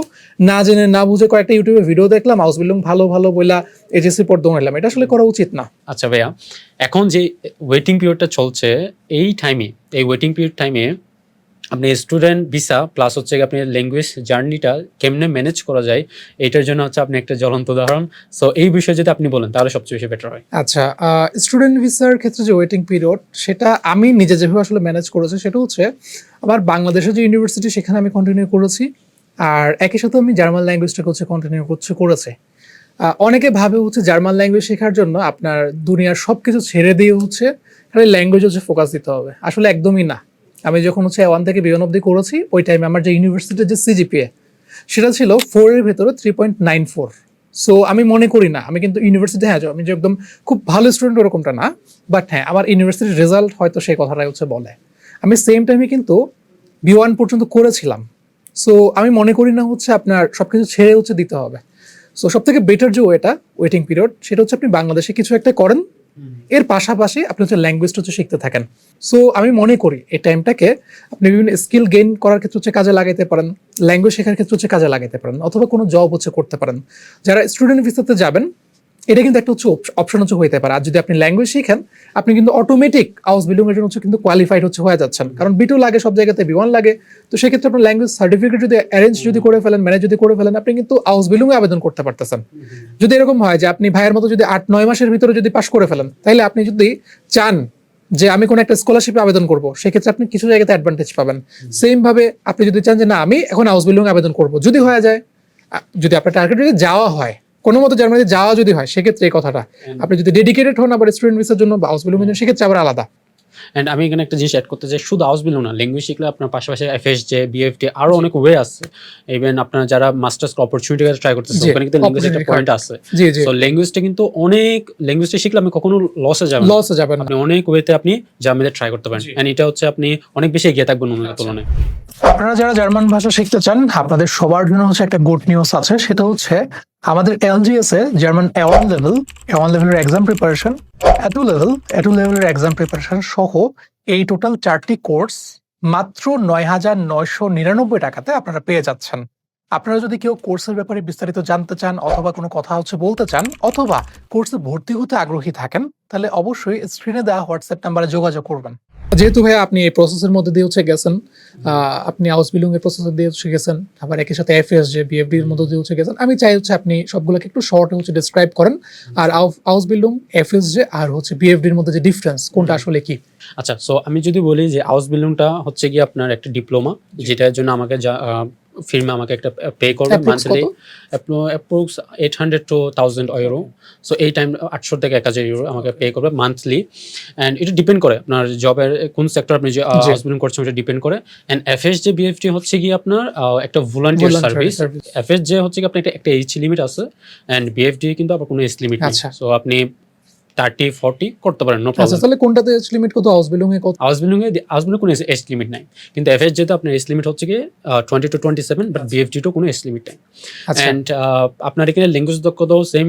S1: না জেনে না বুঝে কয়েকটা ইউটিউবে ভিডিও দেখলাম হাউস বিল্ডিং ভালো ভালো বইলা এজেন্সি পর দৌড়ালাম এটা আসলে করা উচিত না।
S2: আচ্ছা ভাইয়া এখন যে ওয়েটিং পিরিয়ডটা চলছে এই টাইমে এই ওয়েটিং পিরিয়ড টাইমে আপনি স্টুডেন্ট ভিসা প্লাস হচ্ছে আপনি ল্যাঙ্গুয়েজ জার্নিটা কেমনে ম্যানেজ করা যায় এটার জন্য হচ্ছে আপনি একটা জ্বলন্ত উদাহরণ। সো এই বিষয়ে যদি আপনি বলেন তাহলে সবচেয়ে বেশি বেটার হয়।
S1: আচ্ছা স্টুডেন্ট ভিসার ক্ষেত্রে যে ওয়েটিং পিরিয়ড সেটা আমি নিজে যেভাবে আসলে ম্যানেজ করেছি সেটা হচ্ছে আমার বাংলাদেশের যে ইউনিভার্সিটি সেখানে আমি কন্টিনিউ করেছি। আর একই সাথে আমি জার্মান ল্যাঙ্গুয়েজটাকে হচ্ছে কন্টিনিউ করছে, করেছে। অনেকে ভাবে হচ্ছে জার্মান ল্যাঙ্গুয়েজ শেখার জন্য আপনার দুনিয়ার সব কিছু ছেড়ে দিয়ে হচ্ছে খালি ল্যাঙ্গুয়েজ হচ্ছে ফোকাস দিতে হবে। আসলে একদমই না। আমি যখন হচ্ছে ওয়ান থেকে বিয়ন অব্দি করেছি, ওই টাইমে আমার যে ইউনিভার্সিটির যে সিজিপিএ সেটা ছিল ফোরের ভেতরে three point nine four so আমি মনে করি না। আমি কিন্তু ইউনিভার্সিটি হ্যাঁ আমি যে একদম খুব ভালো স্টুডেন্ট ওরকমটা না। বাট হ্যাঁ আমার ইউনিভার্সিটির রেজাল্ট হয়তো সেই কথাটাই হচ্ছে বলে। আমি সেম টাইমে কিন্তু বি ওয়ান পর্যন্ত করেছিলাম। সো আমি মনে করি না হচ্ছে আপনার সবকিছু ছেড়ে হচ্ছে দিতে হবে। সো সব থেকে বেটার যে ওয়েটা ওয়েটিং পিরিয়ড সেটা হচ্ছে আপনি বাংলাদেশে কিছু একটা করেন। এর পাশাপাশি আপনি হচ্ছে ল্যাঙ্গুয়েজটা হচ্ছে শিখতে থাকেন। সো আমি মনে করি এই টাইমটাকে আপনি বিভিন্ন স্কিল গেইন করার ক্ষেত্রে হচ্ছে কাজে লাগাইতে পারেন ল্যাঙ্গুয়েজ শেখার ক্ষেত্রে হচ্ছে কাজে লাগাইতে পারেন অথবা কোনো জব হচ্ছে করতে পারেন। যারা স্টুডেন্ট ভিসাতে যাবেন এটা কিন্তু একটা হচ্ছে অপশন হচ্ছে হইতে পারে। আর যদি আপনি ল্যাঙ্গুয়েজ শিখেন, আপনি কিন্তু অটোমেটিক হাউস বিল্ডিং এর জন্য হচ্ছে কিন্তু কোয়ালিফাইড হচ্ছে হয়ে যাচ্ছেন। কারণ বিটু লাগে, সব জায়গাতে বি ওয়ান লাগে। তো সেক্ষেত্রে আপনার ল্যাঙ্গুয়েজ সার্টিফিকেট যদি অ্যারেঞ্জ যদি করে ফেলেন ম্যানেজ যদি করে ফেলেন, আপনি কিন্তু হাউস বিল্ডিং আবেদন করতে পারতেছেন। যদি এরকম হয় যে আপনি ভাইয়ের মতো যদি আট, নয় মাসের ভিতরে যদি পাশ করে ফেলেন, তাহলে আপনি যদি চান যে আমি কোনো একটা স্কলারশিপে আবেদন করব, সেক্ষেত্রে আপনি কিছু জায়গাতে অ্যাডভান্টেজ পাবেন। সেম ভাবে আপনি যদি চান যে না, আমি এখন হাউস বিল্ডিং আবেদন করব। যদি হয়ে যায় যদি আপনার টার্গেট যদি যাওয়া হয় কোনো মতো জার্মানিতে যাওয়া যদি হয় সেক্ষেত্রে এই কথাটা। আপনি যদি ডেডিকেটেড হন আবার স্টুডেন্ট ভিসার জন্য বা হাউস বিল্ডিং জন্য সেক্ষেত্রে আবার আলাদা।
S2: অ্যান্ড আমি এখানে একটা জিনিস অ্যাড করতে চাই শুধু হাউস বিল না ল্যাঙ্গুয়েজ শিখলে আপনার পাশাপাশি এফএসজে বিএফটি আরও অনেক ওয়ে আছে। ইভেন আপনার যারা মাস্টার্স অপরচুনিটি ট্রাই করতেছে
S1: জি,
S2: ওখানে কিন্তু ল্যাঙ্গুয়েজ একটা পয়েন্ট আছে।
S1: জি জি।
S2: ল্যাঙ্গুয়েজটা কিন্তু অনেক ল্যাঙ্গুয়েজটা শিখলে আপনি কখনো লসে যাবেন না।
S1: লস যাবে না।
S2: আপনি অনেক ওয়েতে আপনি জার্মানিতে ট্রাই করতে পারেন।
S1: জি।
S2: এন্ড এটা হচ্ছে আপনি অনেক বেশি এগিয়ে থাকবেন অন্যদের
S1: আচ্ছা।
S2: তুলনায়।
S1: আপনারা যারা জার্মান ভাষা শিখতে চান আপনাদের সবার জন্য হচ্ছে একটা গুড নিউজ আছে। সেটা হচ্ছে আমাদের LGS A German A one level A one লেভেলের exam preparation A two level A two লেভেলের এক্সাম প্রিপারেশন সহ এই টোটাল চারটি কোর্স মাত্র নয় হাজার নয়শো নিরানব্বই টাকাতে আপনারা পেয়ে যাচ্ছেন। আপনারা যদি কেউ কোর্সের ব্যাপারে বিস্তারিত জানতে চান অথবা কোনো কথা হচ্ছে বলতে চান অথবা কোর্সে ভর্তি হতে আগ্রহী থাকেন, তাহলে অবশ্যই স্ক্রিনে দেওয়া হোয়াটসঅ্যাপ নাম্বারে যোগাযোগ করবেন। যেহেতু ভাই আপনি এই প্রসেসের মধ্যে দিয়ে হচ্ছে গেছেন আপনি হাউস বিলিং এর প্রসেস দিয়ে হচ্ছে গেছেন, আবার একই সাথে এফএস যে বিএফডি এর মধ্যে দিয়ে হচ্ছে গেছেন, আমি চাই হচ্ছে আপনি সবগুলোকে একটু শর্টে হচ্ছে ডিসক্রাইব করেন। আর হাউস বিলিং এফএস যে, আর হচ্ছে বিএফডি এর মধ্যে যে ডিফারেন্স কোনটা আসলে কি?
S2: আচ্ছা সো আমি যদি বলি যে হাউস বিলিংটা হচ্ছে কি আপনার একটা ডিপ্লোমা যেটার জন্য আমাকে ফিল্মে আমাকে একটা পে করবে monthly? Approx eight hundred to thousand euro so এই টাইম আটশো থেকে এক হাজার ইউরো আমাকে পে করবে মান্থলি অ্যান্ড এটা ডিপেন্ড করে আপনার জবের কোন সেক্টর আপনি যে
S1: জি।
S2: করছেন ওটা ডিপেন্ড করে অ্যান্ড এফএস যে বিএফটি হচ্ছে কি আপনার একটা ভলান্টিয়ার সার্ভিস। এফএস যে হচ্ছে কি আপনার একটা এইজ লিমিট আছে অ্যান্ড বিএফডি কিন্তু আবার কোনো এজ লিমিট নেই
S1: আচ্ছা।
S2: সো আপনি থার্টি ফর্টি করতে পারেন নো
S1: আচ্ছা
S2: প্রবলেম
S1: তাহলে কোনটাতে লিমিট কত? হাউস বিল্ডিং এ কত?
S2: হাউস বিল্ডিং এ হাউস বিল্ডিং কোনো এজ লিমিট নাই। কিন্তু এফএস যেহেতু আপনার এজ লিমিট হচ্ছে কি twenty two twenty seven but BFD too কোনো এজ লিমিট নাই।
S1: আচ্ছা।
S2: অ্যান্ড আপনার এখানে ল্যাঙ্গুয়েজ দক্ষতাও সেম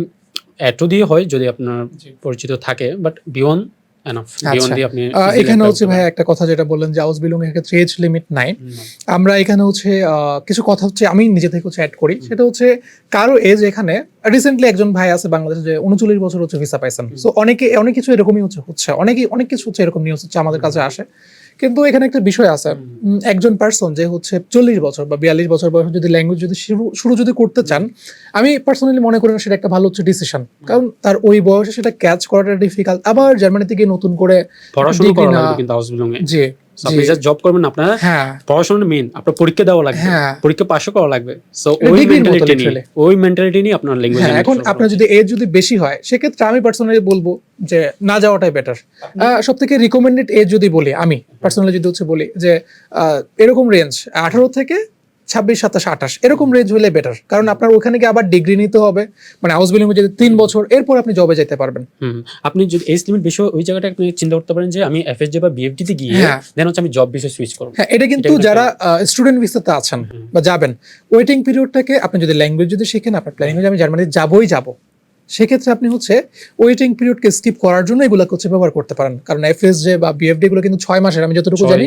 S2: এটো দিয়ে হয় যদি আপনার পরিচিত থাকে বাট বিয়ন
S1: আচ্ছা। এখানে হচ্ছে ভাই একটা কথা যেটা বললেন যে হাউস বিলং এর ক্ষেত্রে এজ লিমিট নাই। আমরা এখানে হচ্ছে আহ, কিছু কথা হচ্ছে আমি নিজে থেকে হচ্ছে অ্যাড করি সেটা হচ্ছে কারও এজ এখানে রিসেন্টলি একজন ভাই আছে বাংলাদেশে যে উনচল্লিশ বছর হচ্ছে ভিসা পাইছেন। সো অনেকে অনেক কিছু এরকমই হচ্ছে হচ্ছে। অনেকে অনেক কিছু হচ্ছে এরকম নিউজ হচ্ছে আমাদের কাছে আসে। কিন্তু এখানে একটা বিষয় আছে। একজন পার্সন যে হচ্ছে চল্লিশ বছর বা বিয়াল্লিশ বছর বয়সে যদি ল্যাঙ্গুয়েজ যদি শুরু শুরু যদি করতে চান আমি পার্সোনালি মনে করি না সেটা একটা ভালো হচ্ছে ডিসিশন কারণ তার ওই বয়সে সেটা ক্যাচ করাটা ডিফিকাল্ট আবার জার্মানি থেকে নতুন করে
S2: পড়াশোনা করা কিন্তু হাউস বিল্ডিং এ।
S1: জি
S2: আপনি
S1: জি,
S2: জব করবেন আপনার
S1: হ্যাঁ।
S2: পড়াশোনা মেইন আপনার পরীক্ষা দেওয়া লাগবে।
S1: হ্যাঁ।
S2: পরীক্ষা পাশও করা লাগবে। সো ওই মেন্টালিটি নিয়ে ওই মেন্টালিটি নিয়ে আপনার ল্যাঙ্গুয়েজ
S1: এখন আপনার যদি এজ যদি বেশি হয় সেক্ষেত্রে আমি পার্সোনালি বলব যে না যাওয়াটাই বেটার সব থেকে রিকমেন্ডেড এজ যদি বলি আমি পার্সোনালি যদি হচ্ছে বলি যে এরকম রেঞ্জ আঠারো থেকে ছাব্বিশ সাতাশ আঠাশ এরকম রেঞ্জ হলে বেটার কারণ আপনার ওখানে গিয়ে আবার ডিগ্রি নিতে হবে। মানে হাউস বিল্ডিং যদি তিন বছর এরপর আপনি জবে যেতে পারবেন।
S2: আপনি যদি এজ লিমিট বেশি হয়, ওই জায়গাটা আপনি চিন্তা করতে পারেন যে আমি এফএসডি বা বিএফডি তে গিয়ে
S1: হ্যাঁ।
S2: দেন হচ্ছে আমি জব বিষয়ে সুইচ করব।
S1: হ্যাঁ এটা কিন্তু যারা স্টুডেন্ট ভিসাতে আছেন বা যাবেন ওয়েটিং পিরিয়ডটাকে আপনি যদি ল্যাঙ্গুয়েজ যদি শিখেন আপনার প্ল্যানিং আমি জার্মানি যাবই যাব। সেক্ষেত্রে আপনি হচ্ছে ওয়েটিং পিরিয়ডকে স্কিপ করার জন্য এগুলো হচ্ছে ব্যবহার করতে পারেন। কারণ এফএস যে বা বিএফডি গুলো কিন্তু ছয় মাসের আমি যতটুকু জানি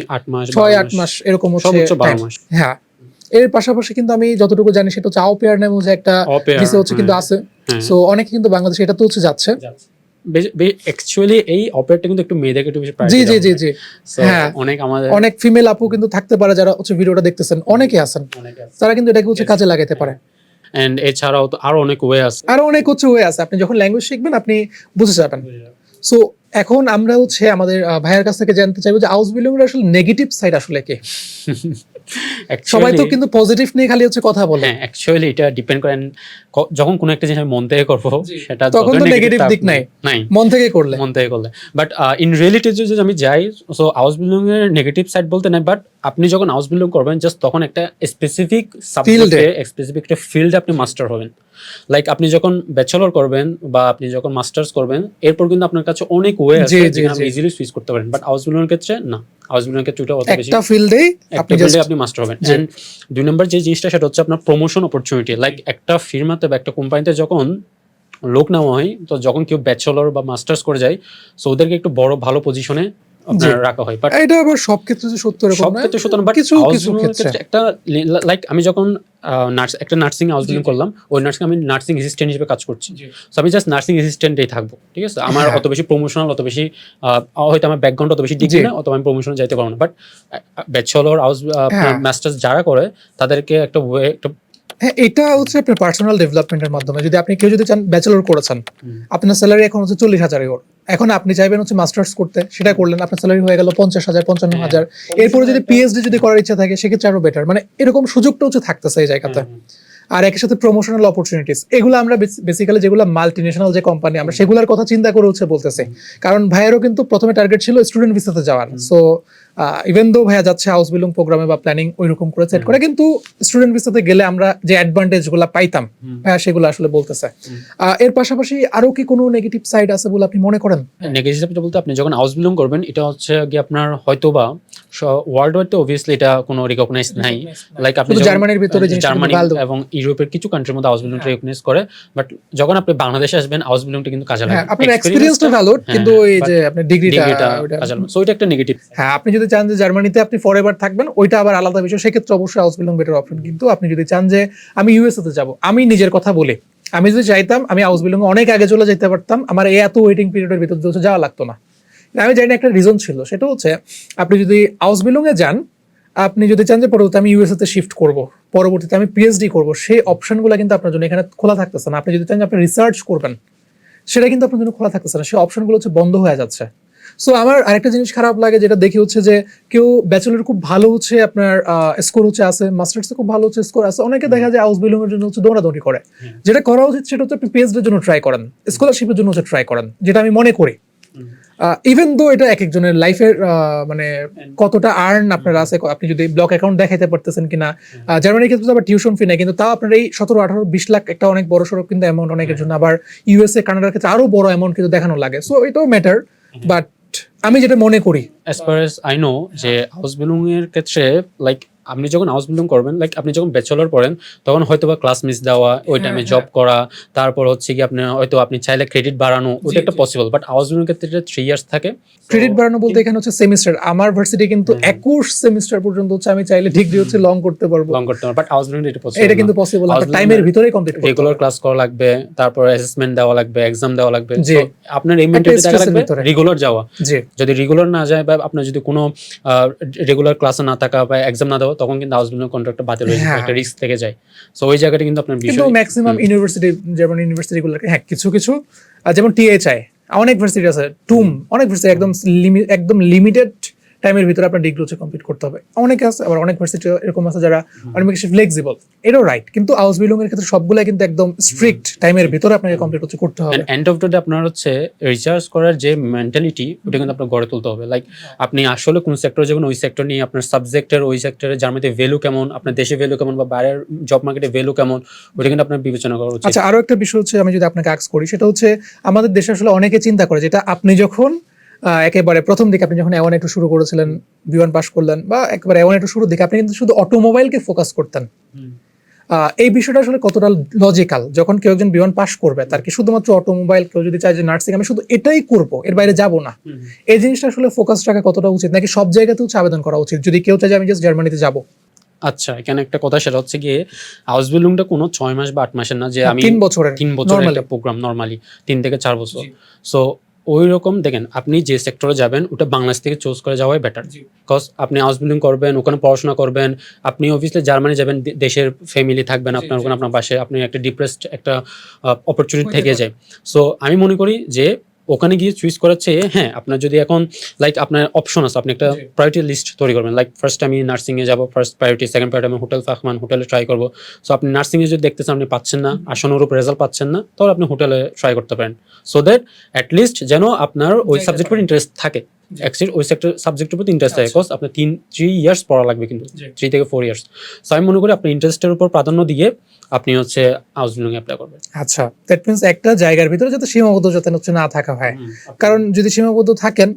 S2: ছয় আট মাস
S1: এরকম হচ্ছে।
S2: মাস।
S1: হ্যাঁ। এর পাশাপাশি কিন্তু আমি যতটুকু জানি সেটা হচ্ছে আও পেয়ার নামে হচ্ছে একটা ভিসা হচ্ছে কিন্তু
S2: হ্যাঁ।
S1: আছে।
S2: হ্যাঁ।
S1: সো অনেকে কিন্তু বাংলাদেশে এটা তো হচ্ছে যাচ্ছে।
S2: অ্যাকচুয়ালি এই অপারেটটা কিন্তু একটু মেয়েদেরকে একটু বেশি
S1: জি জি জি জি। হ্যাঁ।
S2: অনেক আমাদের
S1: অনেক ফিমেল আপু কিন্তু থাকতে পারে যারা হচ্ছে ভিডিওটা দেখতেছেন। অনেকে আছেন। তারা কিন্তু এটাকে হচ্ছে কাজে লাগাতে পারে।
S2: And এছাড়াও তো আরও অনেক ওয়ে আছে।
S1: আরও অনেক হচ্ছে ওয়ে আছে। আপনি যখন ল্যাঙ্গুয়েজ শিখবেন আপনি বুঝে যাবেন সো এখন আমরা হচ্ছে আমাদের ভাইয়ের কাছ থেকে জানতে চাইব যে আউস বিলিং এর আসলে নেগেটিভ সাইড আসলে কি? সবাই তো কিন্তু পজিটিভ নিয়ে খালি হচ্ছে কথা বলে।
S2: হ্যাঁ অ্যাকচুয়ালি এটা ডিপেন্ড করেন যখন কোনো একটা জিনিস আমি মন থেকে করব সেটা
S1: তখন তো
S2: negative
S1: দিক নাই।
S2: নাই।
S1: মন থেকে করলে।
S2: মন থেকে করলে। বাট ইন রিয়েলিটি যদি আমি যাই সো হাউস বিল্ডিং এর নেগেটিভ সাইড বলতে নাই বাট আপনি যখন হাউস বিল্ডিং করবেন জাস্ট তখন একটা স্পেসিফিক সাবজেক্টে স্পেসিফিক একটা ফিল্ড আপনি মাস্টার হবেন। লাইক আপনি যখন ব্যাচেলর করবেন বা আপনি যখন মাস্টার্স করবেন এরপর কিন্তু আপনার কাছে অনেক ওয়ে আছে যেখানে আপনি ইজিলি সুইচ করতে পারেন। বাট হাউস বিল্ডিং এর ক্ষেত্রে না। হাউস বিল্ডিং এর ক্ষেত্রে ওটা অত বেশি
S1: একটা ফিল্ডে আপনি
S2: ফিল্ডে আপনি মাস্টার হবেন। এন্ড দুই নম্বর যে জিনিসটা সেটা হচ্ছে আপনার প্রমোশন অপরচুনিটি লাইক একটা ফিরমাতে বা একটা কোম্পানিতে যখন লোক নেওয়া হয় তো যখন কেউ ব্যাচেলর বা মাস্টার্স করে যায় সো ওদেরকে একটু বড় ভালো পজিশনে আপনার রাখা হয় বাট
S1: এটা আবার সব ক্ষেত্রে যে সত্য এরকম
S2: সব ক্ষেত্রে সুতরাং বাট
S1: কিছু কিছু ক্ষেত্রে।
S2: একটা লাইক আমি যখন নার্স একটা নার্সিং বিল্ডিং করলাম ওই নার্সিং আমি নার্সিং অ্যাসিস্ট্যান্ট হিসেবে কাজ করছি। সো আমি জাস্ট নার্সিং অ্যাসিস্ট্যান্টেই থাকব ঠিক আছে? আমার
S1: হ্যাঁ।
S2: অত বেশি প্রমোশনাল অত বেশি হয়তো আমার ব্যাকগ্রাউন্ড অত বেশি ডিগ্রি না অত আমি প্রমোশনে যাইতে পারব না বাট ব্যাচেলর
S1: হ্যাঁ।
S2: মাস্টার্স যারা করে তাদেরকে একটা way একটা
S1: হ্যাঁ এটা হচ্ছে আপনার পার্সোনাল ডেভেলপমেন্টের মাধ্যমে। যদি আপনি কেউ যদি চান ব্যাচেলর করেছেন আপনার স্যালারি এখন হচ্ছে চল্লিশ হাজার ইউরো এখন আপনি চাইবেন হচ্ছে মাস্টার্স করতে সেটা করলেন আপনার স্যালারি হয়ে গেল পঞ্চাশ হাজার পঞ্চান্ন
S2: হ্যাঁ।
S1: হাজার এরপরে যদি পিএইচডি যদি করার ইচ্ছা থাকে সেক্ষেত্রে আরও বেটার মানে এরকম সুযোগটা হচ্ছে থাকতেছে এই জায়গাতে। আর একই সাথে প্রমোশনাল অপরচুনিটিস এগুলো আমরা বেসিক্যালি যেগুলো মাল্টি ন্যাশনাল যে কোম্পানি আমরা সেগুলোর কথা চিন্তা করে হচ্ছে বলতেছি। কারণ ভাইয়েরও কিন্তু প্রথমে টার্গেট ছিল স্টুডেন্ট ভিসাতে যাওয়ার। সো ইভেন দো ভাইয়া যাচ্ছে হাউস বিলং প্রোগ্রামে বা প্ল্যানিং ওই রকম করে সেট করে কিন্তু স্টুডেন্ট ভিসাতে গেলে আমরা যে অ্যাডভান্টেজগুলো পাইতাম ভাইয়া সেগুলো আসলে বলতেছে। এর পাশাপাশি আরও কি কোনো নেগেটিভ সাইড আছে বলে আপনি মনে করেন?
S2: নেগেটিভ হিসাবে বলতে আপনি যখন হাউস বিলং করবেন এটা হচ্ছে গিয়ে আপনার হয়তোবা ওয়ার্ল্ড ওয়াইড তো অবভিয়াসলি এটা কোনো রিকগনাইজ নাই। লাইক আপনি
S1: জার্মানির ভিতরে
S2: জার্মানি এবং ইউরোপের কিছু কান্ট্রির মধ্যে হাউস বিল্ডিং রিকগনাইজ করে বাট যখন আপনি বাংলাদেশে আসবেন হাউস বিল্ডিংটা কিন্তু কাজে লাগে
S1: হ্যাঁ আপনার এক্সপিরিয়েন্সটা ভালো কিন্তু ওই যে আপনার ডিগ্রিটা
S2: ডিগ্রিটা কাজে লাগে সো এটা একটা নেগেটিভ
S1: হ্যাঁ আপনি যদি চান যে জার্মানিতে আপনি ফরএভার থাকবেন, ওইটা আবার আলাদা বিষয়। সেক্ষেত্রে অবশ্যই হাউস বিল্ডিং বেটার অপশন কিন্তু আপনি যদি চান যে আমি ইউএসএ তে যাব, আমি নিজের কথা বলি। আমি যদি চাইতাম, আমি হাউস বিল্ডিং অনেক আগে চলে যেতে পারতাম, আমার এত ওয়েটিং পিরিয়ডের ভিতর দিয়ে যাওয়া লাগতো না। আমি জানি একটা রিজন ছিল। সেটা হচ্ছে, আপনি যদি হাউস বিল্ডিং এ যান, আপনি যদি চান যে পরবর্তীতে আমি ইউএসএ তে শিফট করব, পরবর্তীতে আমি পিএইচডি করব, সেই অপশনগুলো কিন্তু আপনার জন্য এখানে খোলা থাকতেছে না। আপনি যদি চান যে আপনি রিসার্চ করবেন, সেটা কিন্তু আপনার জন্য খোলা থাকতেছে না। সেই অপশনগুলো হচ্ছে বন্ধ হয়ে যাচ্ছে। সো আমার আরেকটা জিনিস খারাপ লাগে যেটা দেখি হচ্ছে যে কেউ ব্যাচেলর খুব ভালো হচ্ছে আপনার স্কোর হচ্ছে আছে মাস্টার্সে খুব ভালো হচ্ছে স্কোর আছে। অনেকে দেখা যায় হাউস বিল্ডিং এর জন্য হচ্ছে দৌড়াদৌড়ি করে। যেটা করা উচিত সেটা হচ্ছে আপনি পিএইচডির জন্য ট্রাই করেন। স্কলারশিপের জন্য হচ্ছে ট্রাই করেন যেটা আমি মনে করি। ইভেন দো এটা এক একজনের লাইফের মানে কতটা আর্ন আপনার আছে আপনি যদি ব্লক অ্যাকাউন্ট দেখাইতে পারতেছেন কিনা। জার্মানির ক্ষেত্রে আবার টিউশন ফি নেই কিন্তু তাও আপনার এই সতেরো আঠারো বিশ লাখ একটা অনেক বড় সড়ক কিন্তু অ্যামাউন্ট অনেকের জন্য। আবার ইউএসএ কানাডার ক্ষেত্রে আরও বড় অ্যামাউন্ট কিন্তু দেখানো লাগে। সো এটাও ম্যাটার বাট আমি যেটা মনে করি
S2: as far as I know যে হাউস বিল্ডিং এর ক্ষেত্রে লাইক আপনি যখন হাউস বিল্ডিং করবেন লাইক আপনি যখন ব্যাচেলর পড়েন তখন হয়তো বা ক্লাস মিস দেওয়া ওই টাইমে
S1: হ্যাঁ,
S2: জব করা তারপর হচ্ছে কি আপনি হয়তো আপনি চাইলে ক্রেডিট বাড়ানো ওটা একটা পসিবল বাট হাউস বিল্ডিং ক্ষেত্রে থ্রি ইয়ার্স থাকে।
S1: ক্রেডিট বাড়ানো বলতে এখানে হচ্ছে সেমিস্টার আমার ভার্সিটি কিন্তু একুশ সেমিস্টার পর্যন্ত হচ্ছে আমি চাইলে ডিগ্রি হচ্ছে লং করতে পারব।
S2: লং করতে পারবে বাট হাউস বিল্ডিং এটা পসিবল
S1: এটা কিন্তু পসিবল
S2: House
S1: টাইমের ভিতরেই কমপ্লিট করতে
S2: রেগুলার ক্লাস করা লাগবে তারপর অ্যাসেসমেন্ট দেওয়া লাগবে এক্সাম দেওয়া লাগবে।
S1: জি।
S2: আপনার এই মেন্টালিটি থাকা লাগবে। রেগুলার যাওয়া।
S1: জি।
S2: যদি রেগুলার না যায় বা আপনার যদি কোনো রেগুলার ক্লাসে না থাকা বা এক্সাম না দেওয়া তখন কিন্তু হাউস বিল্ডিং কন্ট্রাক্টটা বাতিল হয়ে যায়
S1: হ্যাঁ।
S2: একটা রিস্ক থেকে যায়। সো ওই জায়গাটা কিন্তু আপনার
S1: কিন্তু ম্যাক্সিমাম ইউনিভার্সিটি যেমন ইউনিভার্সিটি গুলো হ্যাঁ কিছু কিছু আর যেমন টিএইচআই অনেক ভার্সিটি আছে টুম অনেক ভার্সিটি একদম একদম লিমিটেড টাইমের ভিতরে আপনার ডিগ্রি হচ্ছে কমপ্লিট করতে হবে। অনেকে আছে আবার অনেক ভার্সিটি এরকম আছে যারা অনেক বেশি ফ্লেক্সিবল এটাও রাইট কিন্তু হাউস বিলং এর ক্ষেত্রে সবগুলাই কিন্তু একদম স্ট্রিক্ট টাইমের ভিতরে আপনাকে কমপ্লিট হচ্ছে করতে হবে।
S2: এন্ড অফ দ্য ডে আপনার হচ্ছে রিসার্চ করার যে মেন্টালিটি ওটা কিন্তু আপনার গড়ে তুলতে হবে। লাইক আপনি আসলে কোন সেক্টরে যাবেন ওই সেক্টর নিয়ে আপনার সাবজেক্টের ওই সেক্টরে যার মধ্যে ভ্যালু কেমন আপনার দেশে ভ্যালু কেমন বা বাইরের জব মার্কেটে ভ্যালু কেমন ওটা কিন্তু আপনার বিবেচনা করা উচিত।
S1: আচ্ছা আরও একটা বিষয় হচ্ছে আমি যদি আপনাকে আক্স করি সেটা হচ্ছে আমাদের দেশে আসলে অনেকে চিন্তা করে যেটা আপনি যখন একেবারে প্রথম দিকে আপনি যখন এওয়ান একটু শুরু করেছিলেন বিমান পাশ করলেন বা একেবারে এওয়ান একটু শুরুর দিকে আপনি কিন্তু শুধু অটোমোবাইলকে ফোকাস করতেন। এই বিষয়টা আসলে কতটা লজিক্যাল যখন কেউ একজন বিমান পাশ করবে তার কি শুধুমাত্র অটোমোবাইল কেউ যদি চায় যে নার্সিং আমি শুধু এটাই করব এর বাইরে যাব না। এই জিনিসটা আসলে ফোকাস রাখা কতটা উচিত? নাকি সব জায়গাতে হচ্ছে আবেদন করা উচিত? যদি কেউ চায় যে আমি জাস্ট জার্মানিতে যাব।
S2: আচ্ছা এখানে একটা কথা সেটা হচ্ছে গিয়ে হাউস বিল্ডিংটা কোনো ছয় মাস বা আট মাসের না যে আমি
S1: তিন বছরের
S2: তিন বছরের একটা প্রোগ্রাম নর্মালি তিন থেকে চার বছর। সো ওই রকম দেখেন আপনি যে সেক্টরে যাবেন ওটা বাংলাদেশ থেকে চুজ করে যাওয়াই বেটার
S1: কজ
S2: বিকজ আপনি হাউস বিল্ডিং করবেন ওখানে পড়াশোনা করবেন আপনি অবভিয়াসলি জার্মানি যাবেন দেশের ফ্যামিলি থাকবেন আপনার ওখানে আপনার পাশে আপনি একটা ডিপ্রেসড একটা অপরচুনিটি থেকে যায়। সো আমি মনে করি যে ওখানে গিয়ে চুজ করার চেয়ে হ্যাঁ আপনার যদি এখন লাইক আপনার অপশন আছে আপনি একটা। প্রায়োরিটি লিস্ট তৈরি করবেন। লাইক ফার্স্ট আমি নার্সিংয়ে যাব ফার্স্ট প্রায়োরিটি সেকেন্ড প্রায়োরিটি আমি হোটেল ফাহমান হোটেলে ট্রাই করব। সো আপনি নার্সিংয়ে যদি দেখতেছেন আপনি পাচ্ছেন না আসনুরূপ রেজাল্ট পাচ্ছেন না তাহলে আপনি হোটেলে ট্রাই করতে পারেন। সো দ্যাট অ্যাটলিস্ট যেন আপনার ওই সাবজেক্ট উপর ইন্টারেস্ট থাকে। ওই সেক্টর সাবজেক্টের ইন্টারেস্ট থাকে
S1: আচ্ছা।
S2: বিকজ আপনার তিন থ্রি ইয়ার্স পড়া লাগবে কিন্তু থ্রি থেকে ফোর ইয়ার্স সো আমি মনে করি আপনি ইন্টারেস্টের উপর প্রাধান্য দিয়ে আপনি হচ্ছে হাউস বিল্ডিং অ্যাপ্লাই করবেন।
S1: আচ্ছা দ্যাট মিনস একটা জায়গার ভিতরে যাতে সীমাবদ্ধ যাতে হচ্ছে না থাকা হয়। কারণ যদি সীমাবদ্ধ থাকেন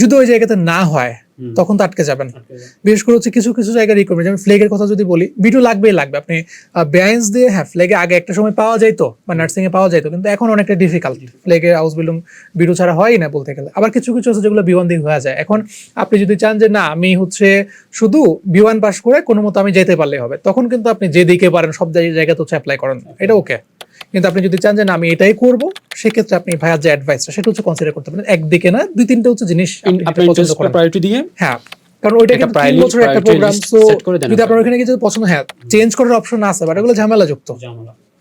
S1: যদি ওই জায়গাতে না হয় তখন তো আটকে যাবেন বিশেষ করে হচ্ছে কিছু কিছু জায়গায় রিকোয়ারমেন্ট যেমন ফ্লেগের কথা যদি বলি বিটু লাগবেই লাগবে। আপনি ব্যালেন্স দিয়ে হ্যাঁ ফ্লেগে আগে একটা সময় পাওয়া যাইতো বা নার্সিং এ পাওয়া যাইতো কিন্তু এখন অনেকটা ডিফিকাল্ট ফ্লেগের হাউস বিল্ডিং বিটু ছাড়া হয়ই না বলতে গেলে। আবার কিছু কিছু আছে যেগুলো বিওয়ান দিয়ে হয়ে যায়। এখন আপনি যদি চান যে না আমি হচ্ছে শুধু বিওয়ান পাস করে কোনো মতো আমি যেতে পারলেই হবে তখন কিন্তু আপনি যেদিকে পারেন সব জায়গায় জায়গাতে হচ্ছে অ্যাপ্লাই করেন। এটা ওকে কিন্তু আপনি যদি চান যে না আমি এটাই করব সেক্ষেত্রে আপনি ভাইয়ার যে অ্যাডভাইসটা সেটা হচ্ছে কনসিডার করতে পারেন। একদিকে না দুই তিনটা হচ্ছে জিনিস আপনি পছন্দ করেন।
S2: প্রায়োরিটি দিয়ে?
S1: হ্যাঁ কারণ ওইটা কিন্তু তিন বছরের একটা প্রোগ্রাম সো যদি আপনার। ওখানে যদি পছন্দ হ্যাঁ চেঞ্জ করার অপশন আছে বাট এগুলো ঝামেলা। যুক্ত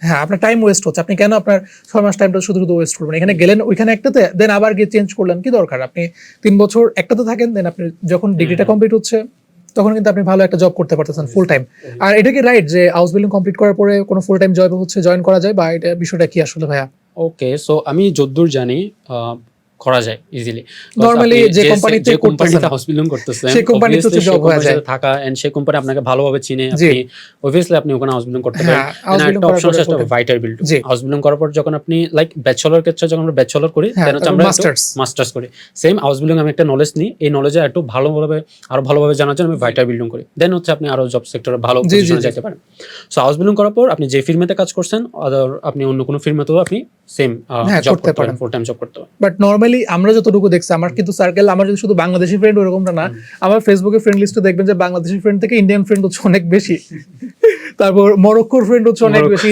S1: হ্যাঁ আপনার টাইম ওয়েস্ট হচ্ছে। আপনি কেন আপনার ছয় মাস টাইমটা শুধু শুধু ওয়েস্ট করবেন? এখানে গেলেন ওইখানে একটাতে দেন আবার গিয়ে চেঞ্জ করলেন কি দরকার? আপনি তিন বছর একটাতে থাকেন দেন আপনি যখন ডিগ্রিটা কমপ্লিট হচ্ছে। তখন কিন্তু আপনি ভালো একটা জব করতে পারতেছেন ফুল টাইম আর এটা কি রাইট যে হাউস বিল্ডিং কমপ্লিট করার পরে কোনো ফুল টাইম জব হচ্ছে জয়েন করা যায়? বা এটা বিষয়টা কি আসলে ভাইয়া?
S2: ওকে সো আমি যদ্দূর জানি করা যায় ইজিলি
S1: Normally যে company তে
S2: যে কোম্পানিতে হাউস বিল্ডিং করতেছেন
S1: সেই company তে job হয়ে যায়।
S2: থাকা এন্ড সেই কোম্পানি আপনাকে ভালোভাবে চিনে আপনি অবভিয়াসলি আপনি ওখানে হাউস বিল্ডিং করতে পারেন।
S1: হ্যাঁ হাউস
S2: একটা অপশন আছে
S1: full-time-
S2: ভাইটার বিল্ড। হাউস বিল্ডিং করার পর যখন আপনি লাইক ব্যাচেলর ক্ষেত্রে যখন আমরা ব্যাচেলর করি
S1: হ্যাঁ,
S2: দেন হচ্ছে আমরা
S1: masters।
S2: মাস্টার্স করি। সেম হাউস বিল্ডিং আমি একটা নলেজ নিই এই নলেজে একটু ভালোভাবে আরও ভালোভাবে জানার জন্য আমি ভাইটার বিল্ডিং করি। দেন হচ্ছে আপনি আরও জব সেক্টরে ভালো পজিশনে যেতে পারেন। সো হাউস বিল্ডিং করার পর আপনি যে ফিল্মেতে কাজ করছেন আদার আপনি অন্য কোনো ফিল্মেতেও আপনি সেম
S1: হ্যাঁ,
S2: জব
S1: করতে
S2: পারেন। ফুল টাইম জব করতে পারেন।
S1: বাট নর্মালি আমরা যতটুকু দেখছি আমার কিন্তু সার্কেল আমার যদি শুধু বাংলাদেশি ফ্রেন্ড ওরকমটা না আমার ফেসবুকে ফ্রেন্ড লিস্টে দেখবেন যে বাংলাদেশি ফ্রেন্ড থেকে ইন্ডিয়ান ফ্রেন্ড হচ্ছে অনেক বেশি। তারপর মরক্কোর ফ্রেন্ড হচ্ছে অনেক বেশি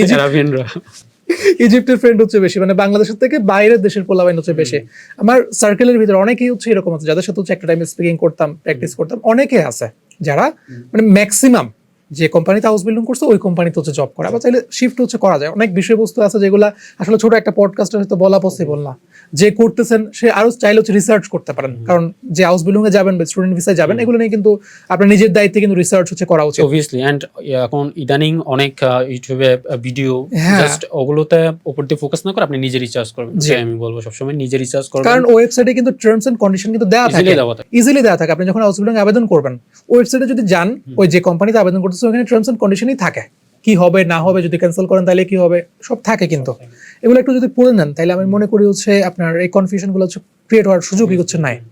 S1: ইজিপ্টের ফ্রেন্ড হচ্ছে বেশি মানে বাংলাদেশের থেকে বাইরের দেশের পোলাবাইন হচ্ছে বেশি। আমার সার্কেলের ভিতরে অনেকেই হচ্ছে এরকম আছে যাদের সাথে হচ্ছে একটা টাইম স্পিকিং করতাম প্র্যাকটিস করতাম অনেকে আছে যারা মানে ম্যাক্সিমাম যে কোম্পানিতে হাউস বিল্ডিং করছে ওই কোম্পানিতে হচ্ছে জব করা। বা চাইলে শিফট হচ্ছে করা যায়। অনেক বিষয়বস্তু আছে যেগুলো আসলে ছোট একটা পডকাস্টে হয়তো বলা পসিবল না। যে করতেছেন সে আরও চাইলে হচ্ছে রিসার্চ করতে পারেন। কারণ যে হাউস বিল্ডিং এ যাবেন বা স্টুডেন্ট ভিসায় যাবেন এগুলো নিয়ে কিন্তু আপনার নিজের দায়িত্বে কিন্তু রিসার্চ হচ্ছে করা উচিত।
S2: অবভিয়াসলি এন্ড এখন ইদানিং অনেক ইউটিউবে ভিডিও। জাস্ট ওগুলোতে উপর দিয়ে ফোকাস না করে আপনি নিজে রিসার্চ করবেন। যে আমি বলব সবসময় নিজে রিসার্চ করবেন।
S1: কারণ ওয়েবসাইটে কিন্তু টার্মস এন্ড কন্ডিশন কিন্তু দেওয়া থাকে।
S2: ইজিলি দেওয়া থাকে।
S1: আপনি যখন হাউস বিল্ডিং আবেদন করবেন ওয়েবসাইটে যদি যান ওই যে কোম্পানিতে আবেদন করতেছে ওখানে টার্মস অ্যান্ড কন্ডিশনই থাকে। কি হবে, না হবে, যদি ক্যান্সেল করেন তাহলে কি হবে? সব থাকে কিন্তু। এগুলো একটু যদি পড়ে নেন, তাহলে আমি মনে করি হচ্ছে আপনার এই কনফিউশনগুলো হচ্ছে ক্রিয়েট হওয়ার সুযোগই হচ্ছে নাই।